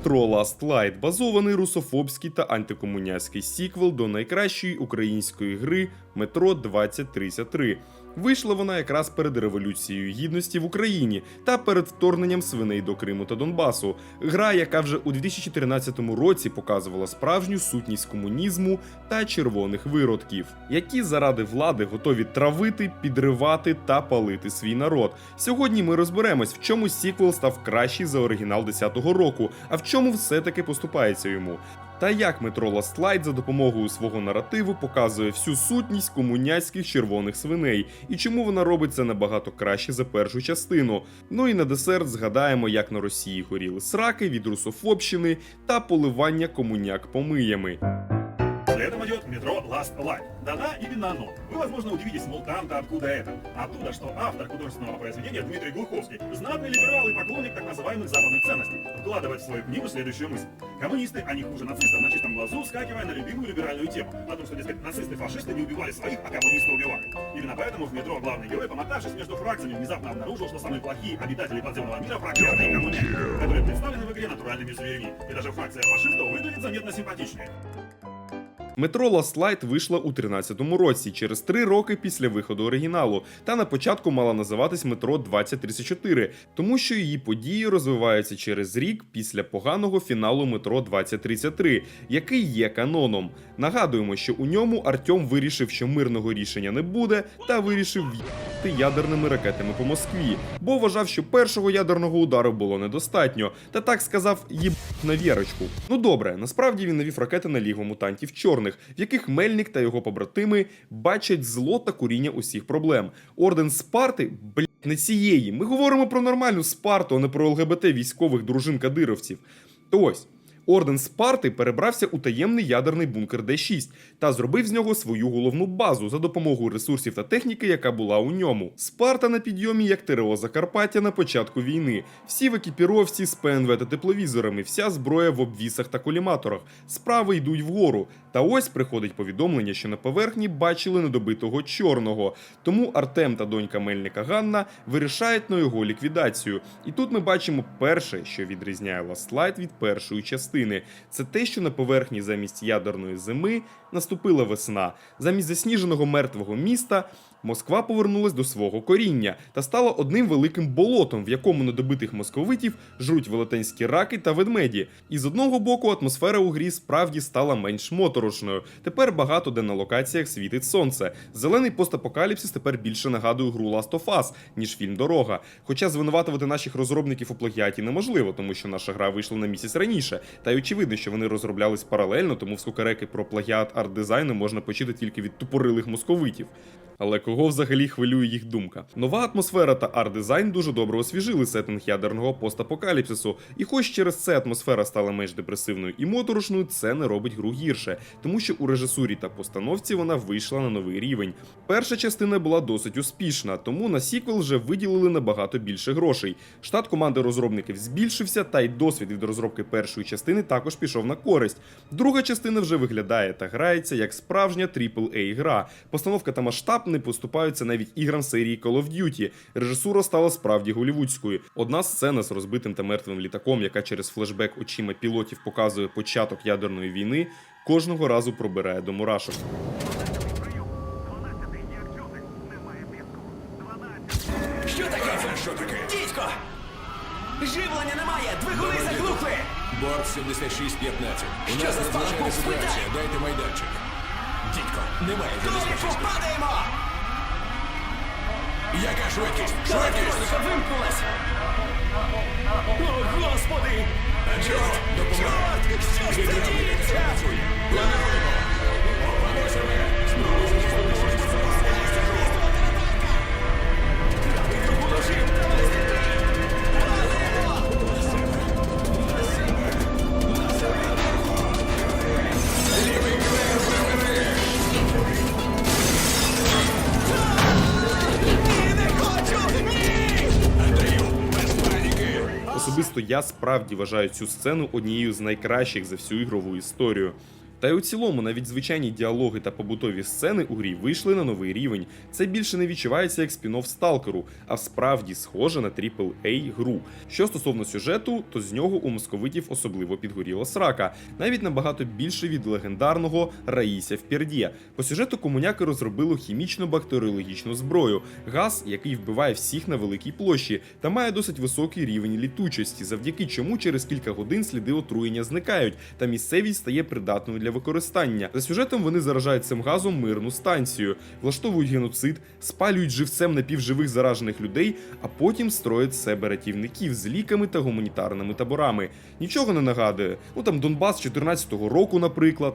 Метро Last Light базований русофобський та антикомуняцький сіквел до найкращої української гри Метро 2033. Вийшла вона якраз перед революцією гідності в Україні та перед вторгненням свиней до Криму та Донбасу. Гра, яка вже у 2014 році показувала справжню сутність комунізму та червоних виродків, які заради влади готові травити, підривати та палити свій народ. Сьогодні ми розберемось, в чому сіквел став кращий за оригінал 10-го року, а в чому все-таки поступається йому. Та як Метро Ластлайт за допомогою свого наративу показує всю сутність комуняцьких червоних свиней і чому вона робить це набагато краще за першу частину. Ну і на десерт згадаємо, як на Росії горіли сраки від русофобщини та поливання комуняк помиями. Следом идет метро Last Light. Да-да, именно оно. Вы, возможно, удивитесь, мол, там-то откуда это? Оттуда, что автор художественного произведения Дмитрий Глуховский, знатный либерал и поклонник так называемых западных ценностей, вкладывает в свою книгу следующую мысль. Коммунисты, они хуже нацистов на чистом глазу, скакивая на любимую либеральную тему. О том, что, дескать, нацисты-фашисты не убивали своих, а коммунисты убивали. Именно поэтому в метро главный герой, помотавшись между фракциями, внезапно обнаружил, что самые плохие обитатели подземного мира проклятые коммунисты, которые представлены в игре натуральными зверями. И даже фракция фашистов выглядит заметно симпатичнее. Метро Last Light вийшла у 13-му році, через три роки після виходу оригіналу, та на початку мала називатись Метро 2034, тому що її події розвиваються через рік після поганого фіналу Метро 2033, який є каноном. Нагадуємо, що у ньому Артем вирішив, що мирного рішення не буде, та вирішив ядерними ракетами по Москві, бо вважав, що першого ядерного удару було недостатньо, та так сказав їб на вірочку. Ну добре, насправді він навів ракети на лігу мутантів чорних, в яких Мельник та його побратими бачать зло та куріння усіх проблем. Орден Спарти, блять, не цієї. Ми говоримо про нормальну Спарту, а не про ЛГБТ військових дружин кадировців. То ось. Орден Спарти перебрався у таємний ядерний бункер Д6 та зробив з нього свою головну базу за допомогою ресурсів та техніки, яка була у ньому. Спарта на підйомі, як ТРО Закарпаття на початку війни. Всі в екіпіровці з ПНВ та тепловізорами, вся зброя в обвісах та коліматорах. Справи йдуть вгору. Та ось приходить повідомлення, що на поверхні бачили недобитого чорного. Тому Артем та донька Мельника Ганна вирішають на його ліквідацію. І тут ми бачимо перше, що відрізняє Light від першої частини. Це те, що на поверхні замість ядерної зими наступила весна. Замість засніженого мертвого міста Москва повернулась до свого коріння та стала одним великим болотом, в якому недобитих московитів жруть велетенські раки та ведмеді. І з одного боку атмосфера у грі справді стала менш моторошною. Тепер багато де на локаціях світить сонце. Зелений постапокаліпсис тепер більше нагадує гру Last of Us, ніж фільм Дорога. Хоча звинуватувати наших розробників у плагіаті неможливо, тому що наша гра вийшла на місяць раніше. Та й очевидно, що вони розроблялись паралельно, тому в скукареки про плагіат арт-дизайну можна почути тільки від тупорилих московитів. Але кого взагалі хвилює їх думка? Нова атмосфера та арт-дизайн дуже добре освіжили сеттинг ядерного постапокаліпсису, і хоч через це атмосфера стала менш депресивною і моторошною, це не робить гру гірше, тому що у режисурі та постановці вона вийшла на новий рівень. Перша частина була досить успішна, тому на сіквел вже виділили набагато більше грошей. Штат команди розробників збільшився, та й досвід від розробки першої частини також пішов на користь. Друга частина вже виглядає та грається як справжня aaa гра. Постановка та масштаб не поступаються навіть іграм серії Call of Duty. Режисура стала справді голівудською. Одна сцена з розбитим та мертвим літаком, яка через флешбек очима пілотів показує початок ядерної війни, кожного разу пробирає до мурашок. Що таке? Що таке? Дідько! Живлення немає! Двигуни заглухли! Борт 7615. У Що нас за надзвичайна спалаху? ситуація. Дайте майданчик. Дідько, немає Коли забезпечення. попадаємо! Яка швидкість? Швидкість! Вимкнулась! О, господи! А чого? Що ж це Особисто я справді вважаю цю сцену однією з найкращих за всю ігрову історію. Та й у цілому навіть звичайні діалоги та побутові сцени у грі вийшли на новий рівень. Це більше не відчувається як спін-офф сталкеру, а справді схоже на AAA гру. Що стосовно сюжету, то з нього у московитів особливо підгоріла срака, навіть набагато більше від легендарного Раїся Впердє. По сюжету комуняки розробили хімічно-бактеріологічну зброю, газ, який вбиває всіх на великій площі, та має досить високий рівень літучості, завдяки чому через кілька годин сліди отруєння зникають, та місцевість стає придатною для використання. За сюжетом вони заражають цим газом мирну станцію, влаштовують геноцид, спалюють живцем напівживих заражених людей, а потім строять себе рятівників з ліками та гуманітарними таборами. Нічого не нагадує. Ну там Донбас 14-го року, наприклад.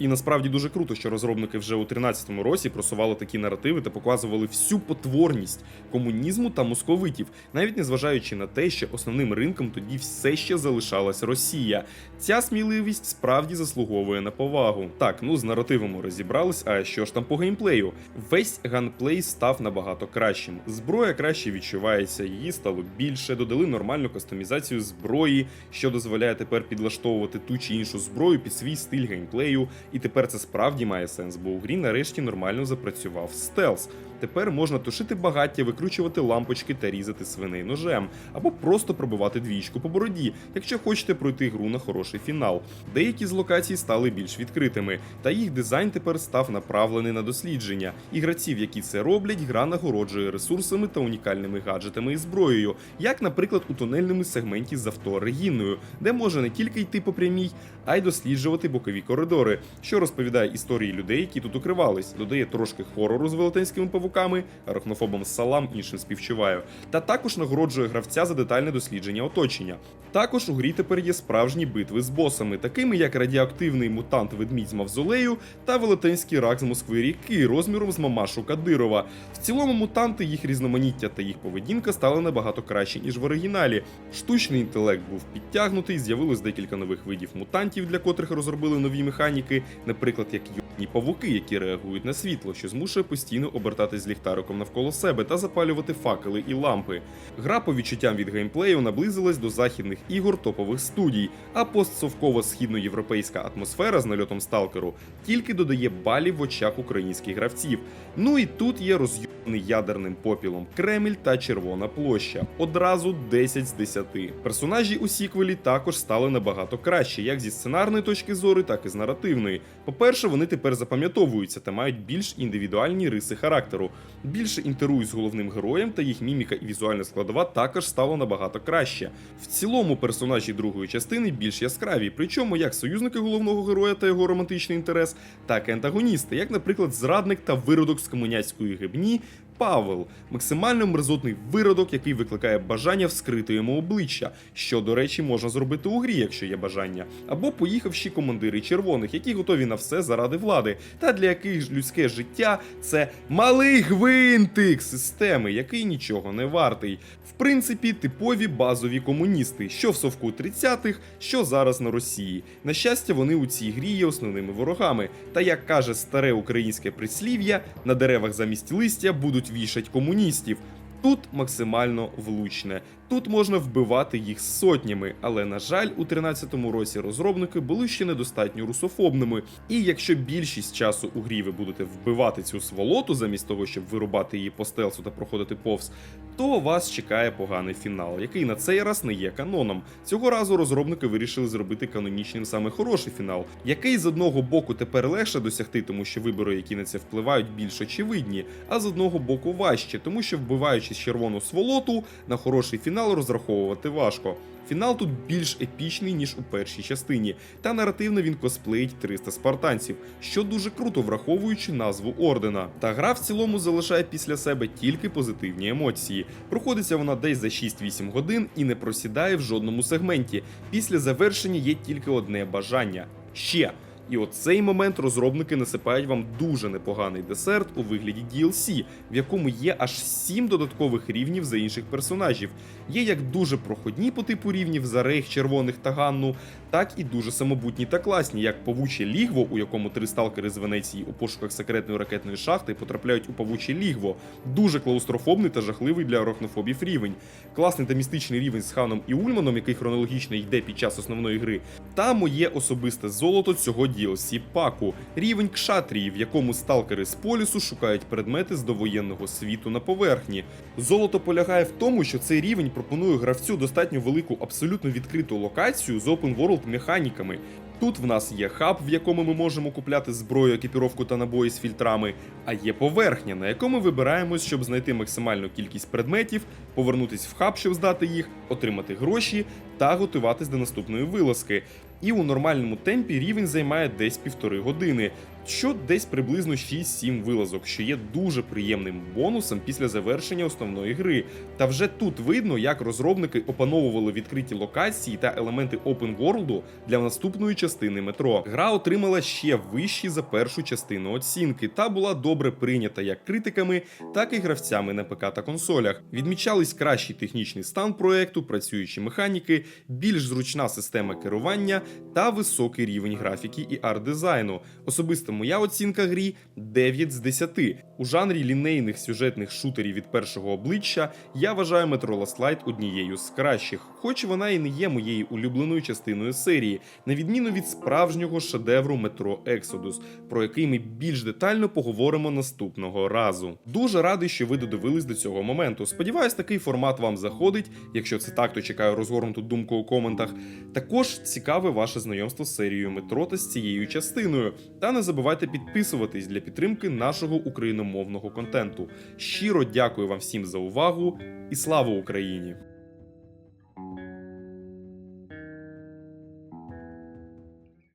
І насправді дуже круто, що розробники вже у 13-му році просували такі наративи та показували всю потворність комунізму та московитів, навіть незважаючи на те, що основним ринком тоді все ще залишалась Росія. Ця сміливість справді заслуговує на повагу. Так, ну з наративами розібрались. А що ж там по геймплею? Весь ганплей став набагато кращим. Зброя краще відчувається, її стало більше. Додали нормальну кастомізацію зброї, що дозволяє тепер підлаштовувати ту чи іншу зброю під свій стиль геймплею. І тепер це справді має сенс, бо у грі нарешті нормально запрацював стелс. Тепер можна тушити багаття, викручувати лампочки та різати свиней ножем, або просто пробивати двічку по бороді, якщо хочете пройти гру на хороший фінал. Деякі з локацій стали більш відкритими, та їх дизайн тепер став направлений на дослідження. І гравців, які це роблять, гра нагороджує ресурсами та унікальними гаджетами і зброєю, як, наприклад, у тунельному сегменті з авто Регіною, де можна не тільки йти по прямій, а й досліджувати бокові коридори, що розповідає історії людей, які тут укривались, додає трошки хорору з велетенськими павуками, арахнофобом салам іншим співчуваю, та також нагороджує гравця за детальне дослідження оточення. Також у грі тепер є справжні битви з босами, такими як радіоактивний мутант ведмідь з мавзолею та велетенський рак з Москви ріки розміром з мамашу Кадирова. В цілому мутанти, їх різноманіття та їх поведінка стали набагато краще, ніж в оригіналі. Штучний інтелект був підтягнутий, з'явилось декілька нових видів мутантів, для котрих розробили нові механіки, наприклад, як юні павуки, які реагують на світло, що змушує постійно обертатись ліхтариком навколо себе та запалювати факели і лампи. Гра по відчуттям від геймплею наблизилась до західних ігор топових студій, а постсовкова східноєвропейська атмосфера з нальотом сталкеру тільки додає балів в очах українських гравців. Ну і тут є роз'єбаний ядерним попілом Кремль та Червона площа. Одразу 10 з 10. Персонажі у сіквелі також стали набагато краще, як зі сценарної точки зору, так і з наративної. По-перше, вони тепер запам'ятовуються та мають більш індивідуальні риси характеру, більше інтерують з головним героєм, та їх міміка і візуальна складова також стало набагато краще. В цілому персонажі другої частини більш яскраві, причому як союзники головного героя та його романтичний інтерес, так і антагоністи, як, наприклад, зрадник та виродок з комуняцької гибні. Павел максимально мерзотний виродок, який викликає бажання вскрити йому обличчя, що, до речі, можна зробити у грі, якщо є бажання, або поїхавші командири червоних, які готові на все заради влади, та для яких людське життя це малий гвинтик системи, який нічого не вартий. В принципі, типові базові комуністи, що в совку 30-х, що зараз на Росії. На щастя, вони у цій грі є основними ворогами. Та як каже старе українське прислів'я, на деревах замість листя будуть вішать комуністів. Тут максимально влучне. Тут можна вбивати їх сотнями, але на жаль, у 13-му році розробники були ще недостатньо русофобними. І якщо більшість часу у грі ви будете вбивати цю сволоту, замість того, щоб вирубати її по стелсу та проходити повз, то вас чекає поганий фінал, який на цей раз не є каноном. Цього разу розробники вирішили зробити канонічним саме хороший фінал, який з одного боку тепер легше досягти, тому що вибори, які на це впливають, більш очевидні, а з одного боку важче, тому що вбиваючи червону сволоту на хороший фінал розраховувати важко. Фінал тут більш епічний, ніж у першій частині, та наративно він косплеїть 300 спартанців, що дуже круто враховуючи назву ордена. Та гра в цілому залишає після себе тільки позитивні емоції. Проходиться вона десь за 6-8 годин і не просідає в жодному сегменті. Після завершення є тільки одне бажання ще. І от цей момент розробники насипають вам дуже непоганий десерт у вигляді DLC, в якому є аж 7 додаткових рівнів за інших персонажів. Є як дуже проходні по типу рівнів за рейх червоних та Ганну, так і дуже самобутні та класні, як павуче лігво, у якому три сталкери з Венеції у пошуках секретної ракетної шахти потрапляють у павуче лігво. Дуже клаустрофобний та жахливий для арахнофобів рівень. Класний та містичний рівень з Ханом і Ульманом, який хронологічно йде під час основної гри. Та моє особисте золото цього DLC паку. Рівень Кшатрії, в якому сталкери з полісу шукають предмети з довоєнного світу на поверхні. Золото полягає в тому, що цей рівень пропонує гравцю достатньо велику абсолютно відкриту локацію з open world механіками. Тут в нас є хаб, в якому ми можемо купляти зброю, екіпіровку та набої з фільтрами, а є поверхня, на яку ми вибираємось, щоб знайти максимальну кількість предметів, повернутись в хаб, щоб здати їх, отримати гроші та готуватись до наступної вилазки. І у нормальному темпі рівень займає десь півтори години, що десь приблизно 6-7 вилазок, що є дуже приємним бонусом після завершення основної гри. Та вже тут видно, як розробники опановували відкриті локації та елементи Open World для наступної частини метро. Гра отримала ще вищі за першу частину оцінки та була добре прийнята як критиками, так і гравцями на ПК та консолях. Відмічались кращий технічний стан проекту, працюючі механіки, більш зручна система керування та високий рівень графіки і арт-дизайну. Особисто моя оцінка грі 9 з 10. У жанрі лінейних сюжетних шутерів від першого обличчя я вважаю Metro Last Light однією з кращих, хоч вона і не є моєю улюбленою частиною серії, на відміну від справжнього шедевру Metro Exodus, про який ми більш детально поговоримо наступного разу. Дуже радий, що ви додивились до цього моменту. Сподіваюсь, такий формат вам заходить. Якщо це так, то чекаю розгорнуту думку у коментах. Також цікаве ваше знайомство з серією метро та з цією частиною. Та не забувайте підписуватись для підтримки нашого україномовного контенту. Щиро дякую вам всім за увагу і слава Україні!